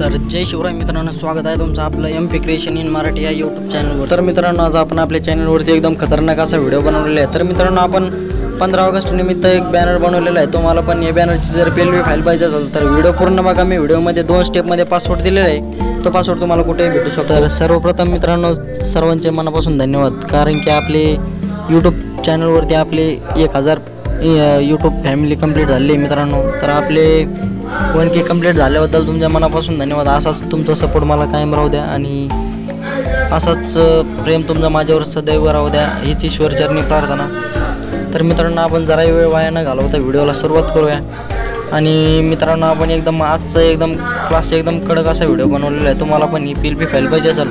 तर जय शिवराय मित्रांनो स्वागत आहे तुमचं आपलं M P creation in Marathi या यूट्यूब चॅनलवर तर मित्रांनो आज आपण आपल्या चॅनलवरती एकदम खतरनाक असा व्हिडिओ बनवलेला आहे. तर मित्रांनो आपण पंधरा ऑगस्ट निमित्त एक बॅनर बनवलेला आहे. तुम्हाला पण या बॅनरची जर पी एल बी फाईल पाहिजे असेल तर व्हिडिओ पूर्ण बघा. मी व्हिडिओमध्ये दोन स्टेपमध्ये पासवर्ड दिलेला आहे. तो पासवर्ड तुम्हाला कुठेही भेटू शकतो. तर सर्वप्रथम मित्रांनो सर्वांचे मनापासून धन्यवाद. कारण की आपले यूट्यूब चॅनलवरती आपले एक हजार यूट्यूब फॅमिली कंप्लीट झाली आहे मित्रांनो. तर आपले वन के कंप्लीट झाल्याबद्दल तुमच्या मनापासून धन्यवाद. असाच तुमचा सपोर्ट मला कायम राहू द्या आणि असाच प्रेम तुमचा माझ्यावर सदैव राहू द्या. हीच ईश्वरचरणी प्रार्थना. तर मित्रांनो आपण जराही वेळ वाया न घालवता व्हिडिओला सुरुवात करूया. आणि मित्रांनो आपण एकदम आजचं एकदम क्लास एकदम कडक असा व्हिडिओ बनवलेला आहे. तुम्हाला पण ही पील एल पाहिजे असेल.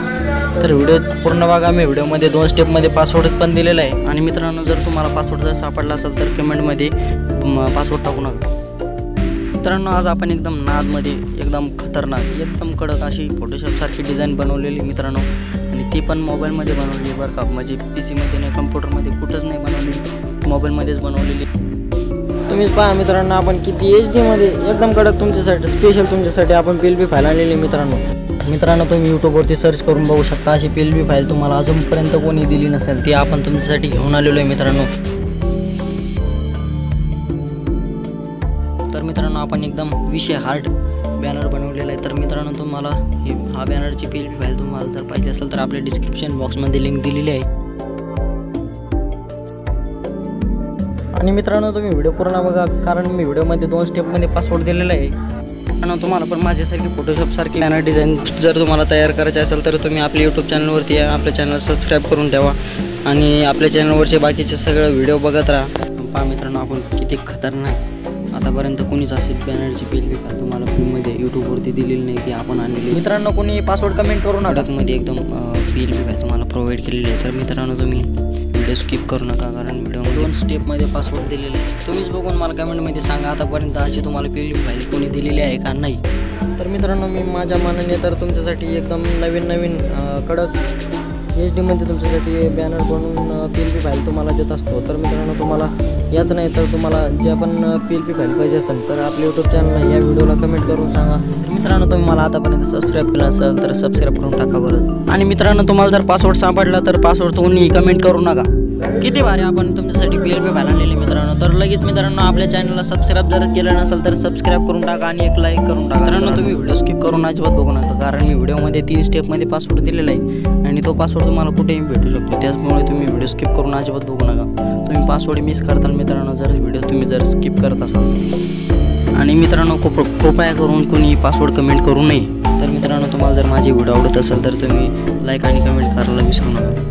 तर व्हिडिओ पूर्ण बघा. मी व्हिडिओमध्ये दोन स्टेपमध्ये पासवर्ड पण दिलेला आहे. आणि मित्रांनो जर तुम्हाला पासवर्ड जर सापडला असेल तर कमेंटमध्ये पासवर्ड टाकू नका. मित्रांनो आज आपण एकदम नादमध्ये एकदम खतरनाक एकदम कडक अशी फोटोशॉपसारखी डिझाईन बनवलेली मित्रांनो. आणि ती पण मोबाईलमध्ये बनवलेली बरं का. म्हणजे पी सीमध्ये नाही कम्प्युटरमध्ये कुठंच नाही बनवलेली. मोबाईलमध्येच बनवलेली. तुम्हीच पहा मित्रांनो आपण किती एच डीमध्ये एकदम कडक तुमच्यासाठी स्पेशल तुमच्यासाठी आपण पी एल बी फाईल आणलेली आहे मित्रांनो. मित्रांनो तुम्ही यूट्यूबवरती सर्च करून बघू शकता अशी पी एल बी फाईल तुम्हाला अजूनपर्यंत कोणी दिली नसेल ती आपण तुमच्यासाठी घेऊन आलेलो आहे मित्रांनो. तर मित्रांनो आपण एकदम विषय हार्ड बॅनर बनवलेला आहे. तर मित्रांनो तुम्हाला हा बॅनरची पी एल बी फाईल तुम्हाला जर पाहिजे असेल तर आपल्या डिस्क्रिप्शन बॉक्समध्ये लिंक दिलेली आहे. आणि मित्रांनो तुम्ही व्हिडिओ पूर्ण बघा कारण मी व्हिडिओमध्ये दोन स्टेपमध्ये पासवर्ड दिलेला आहे. आणि तुम्हाला पण माझ्यासारखी फोटोशॉपसारखी बॅनर डिझाईन जर तुम्हाला तयार करायचे असेल तर तुम्ही आपल्या यूट्यूब चॅनलवरती या आपल्या चॅनल सबस्क्राईब करून ठेवा. आणि आपल्या चॅनलवरचे बाकीचे सगळं व्हिडिओ बघत राहा. पहा मित्रांनो आपण किती खतरनाक. आतापर्यंत कोणीच अशी बॅनरची पेल का तुम्हाला फ्रीमध्ये यूट्यूबवरती दिलेली नाही ती आपण आणलेली. मित्रांनो कोणी पासवर्ड कमेंट करू नका. मध्ये एकदम पील बी काय तुम्हाला प्रोव्हाइड केलेली आहे. तर मित्रांनो तुम्ही व्हिडिओ स्किप करू नका कारण व्हिडिओ दोन स्टेपमध्ये पासवर्ड दिलेला आहे. तुम्हीच बघून मला कमेंटमध्ये सांगा आतापर्यंत अशी तुम्हाला पी फाईल कोणी दिलेली आहे का नाही? तर मित्रांनो मी माझ्या मनाने तर तुमच्यासाठी एकदम नवीन नवीन कडक एच डीमध्ये तुमच्यासाठी बॅनर बनवून पी एल पी फाईल तुम्हाला देत असतो. तर मित्रांनो तुम्हाला याच नाही तर तुम्हाला जे पण पी एल पी फाईल पाहिजे असेल तर आपल्या यूट्यूब चॅनल या व्हिडिओला कमेंट करून सांगा. तर मित्रांनो तुम्ही मला आतापर्यंत सबस्क्राईब केलं असेल तर सबस्क्राईब करून टाका बरं. आणि मित्रांनो तुम्हाला जर पासवर्ड सापडला तर पासवर्ड तुम्ही कमेंट करू नका. किती भारी आपण तुमच्यासाठी पी एल पी फाईल आणलेली मित्रांनो. तर लगेच मित्रांनो आपल्या चॅनलला सबस्क्राईब जर केलं नसेल तर सबस्क्राईब करून टाका आणि एक लाईक करून टाका. मित्रांनो तुम्ही व्हिडिओ स्किप करून अजिबात बघू नका कारण मी व्हिडिओमध्ये तीन स्टेपमध्ये पासवर्ड दिलेला आहे. आणि तो पासवर्ड तुम्हाला कुठेही भेटू शकतो. त्याचमुळे तुम्ही व्हिडिओ स्किप करून अजिबात बघू नका. तुम्ही पासवर्ड मिस करताल मित्रांनो जर व्हिडिओ तुम्ही जर स्किप करत असाल. आणि मित्रांनो कृप कृपया करून कोणी पासवर्ड कमेंट करू नये. तर मित्रांनो तुम्हाला जर माझी व्हिडिओ आवडत असेल तर तुम्ही लाईक आणि कमेंट करायला विसरू नका.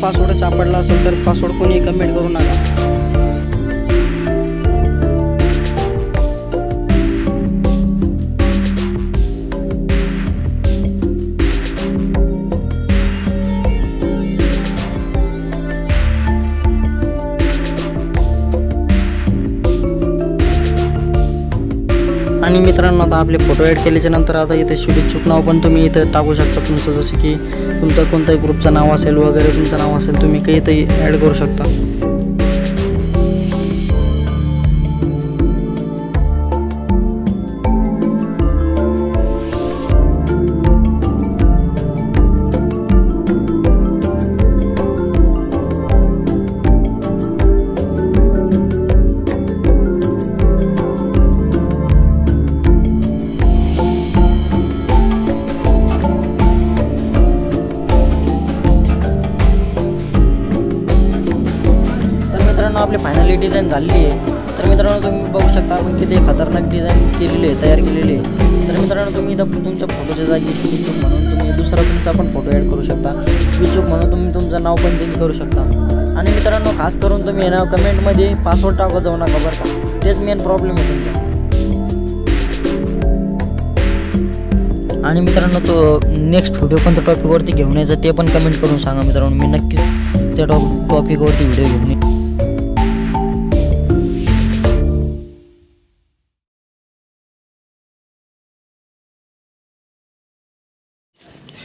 पासवर्ड सापडला असेल तर पासवर्ड कोणी कमेंट करू नका. आणि मित्रांनो आता आपले फोटो ॲड केल्याच्यानंतर आता इथे शुभेच्छुक नाव पण तुम्ही इथं टाकू शकता तुमचं जसं की तुमचं कोणत्याही ग्रुपचं नाव असेल वगैरे तुमचं नाव असेल तुम्ही काही इथं ॲड करू शकता. आपली फायनली डिझाईन झालेली आहे. तर मित्रांनो तुम्ही बघू शकता आपण किती खतरनाक डिझाईन केलेली आहे तयार केलेली आहे. तर मित्रांनो तुम्ही इथं तुमच्या फोटोच्या जागी इच्छुक म्हणून तुम्ही दुसरा तुमचा पण फोटो ॲड करू शकता. इच्छुक म्हणून तुम्ही तुमचं नाव पण चेंज करू शकता. आणि मित्रांनो खास करून तुम्ही ना कमेंटमध्ये पासवर्ड टाकत जाऊ नका बरं का. तेच मेन प्रॉब्लेम आहे तुमचा. आणि मित्रांनो तो नेक्स्ट व्हिडिओ कोणत्या टॉपिकवरती घेऊन यायचं ते पण कमेंट करून सांगा मित्रांनो. मी नक्कीच त्या टॉप टॉपिकवरती व्हिडिओ घेऊन